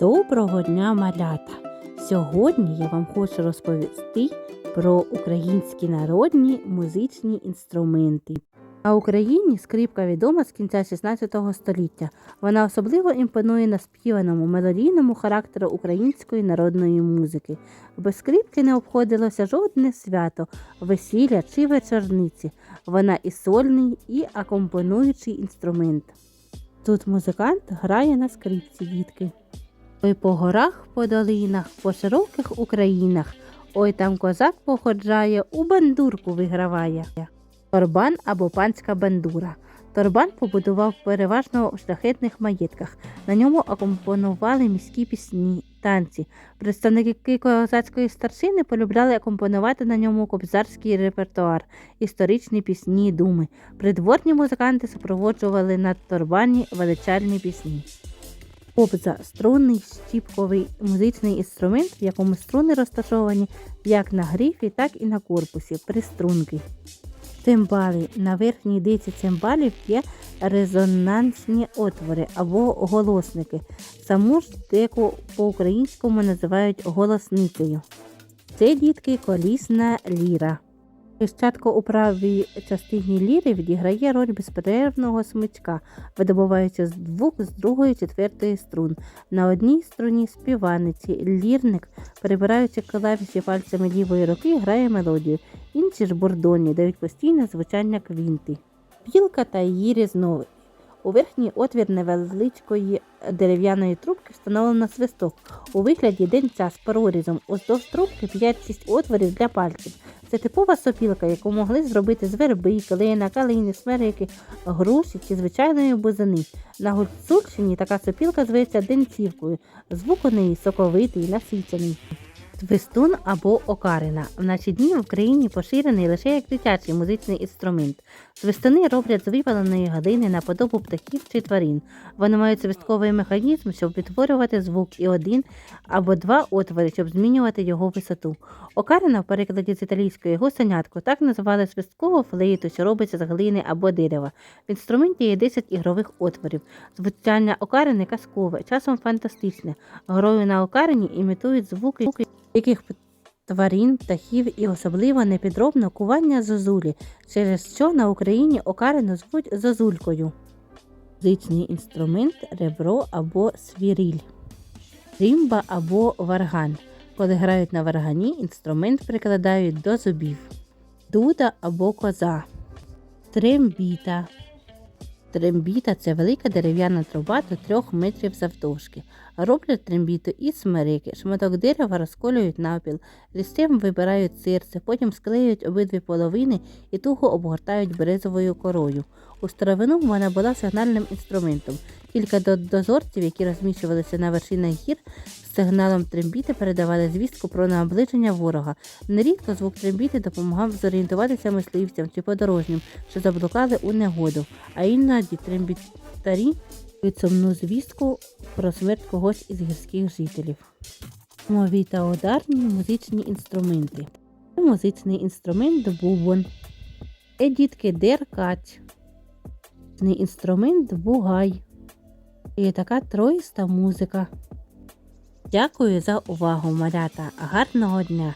Доброго дня, малята! Сьогодні я вам хочу розповісти про українські народні музичні інструменти. На Україні скрипка відома з кінця 16 століття. Вона особливо імпонує на співаному мелодійному характеру української народної музики. Без скрипки не обходилося жодне свято, весілля чи вечорниці. Вона і сольний, і акомпонуючий інструмент. Тут музикант грає на скрипці дітки. Ой по горах, по долинах, по широких Українах. Ой там козак походжає, у бандурку виграває. Торбан або панська бандура. Торбан побудував переважно в шляхетних маєтках. На ньому акомпонували міські пісні, танці. Представники козацької старшини полюбляли акомпонувати на ньому кобзарський репертуар, історичні пісні, думи. Придворні музиканти супроводжували на торбані величальні пісні. Кобза струнний щіпковий музичний інструмент, в якому струни розташовані як на грифі, так і на корпусі, приструнки. Цимбали. На верхній диці цимбалів є резонансні отвори або голосники. Саму ж деку по-українському називають голосницею. Це дітки колісна ліра. Піщатко у правій частині ліри відіграє роль безперервного смичка, видобуваючи з двох з другої четвертої струн. На одній струні співаниці лірник, перебираючи клавіші пальцями лівої руки, грає мелодію. Інші ж бурдоні дають постійне звучання квінти. Пілка та її різновид. У верхній отвір невеличкої дерев'яної трубки встановлено свисток у вигляді денця з прорізом. Уздовж трубки 5-6 отворів для пальців. Це типова сопілка, яку могли зробити з верби, калина, калини, смерики, груші чи звичайної бузини. На Гуцульщині така сопілка зветься денцівкою. Звук у неї соковитий, насичений. Свистун або окарина. В наші дні в Україні поширений лише як дитячий музичний інструмент. Свистуни роблять з випаленої галини на подобу птахів чи тварин. Вони мають свистковий механізм, щоб відтворювати звук і один або два отвори, щоб змінювати його висоту. Окарина в перекладі з італійської гусенятко так називали свисткову флейту, що робиться з глини або дерева. В інструменті є 10 ігрових отворів. Звучання окарини казкове, часом фантастичне. Грою на окарині імітують звуки яких тварин, птахів і особливо непідробно кування зозулі, через що на Україні окарину звуть зозулькою. Музичний інструмент ребро або свіріль, римба або варган. Коли грають на варгані, інструмент прикладають до зубів, дуда або коза, трембіта. Трембіта це велика дерев'яна труба до 3 метрів завдовжки. Роблять трембіту із смерики, шматок дерева розколюють навпіл, лістем вибирають серце, потім склеюють обидві половини і туго обгортають березовою корою. У старовину вона була сигнальним інструментом. Кілька до- дозорців, які розміщувалися на вершинах гір, сигналом трембіти передавали звістку про наближення ворога. Нерідко звук трембіти допомагав зорієнтуватися мисливцям чи подорожнім, що заблукали у негоду, а іноді трембітарі дають сумну звістку про смерть когось із гірських жителів. Мові та ударні музичні інструменти. Музичний інструмент бубон. Е дітки деркач. Музичний інструмент бугай. І така троїста музика. Дякую за увагу, малята. Гарного дня!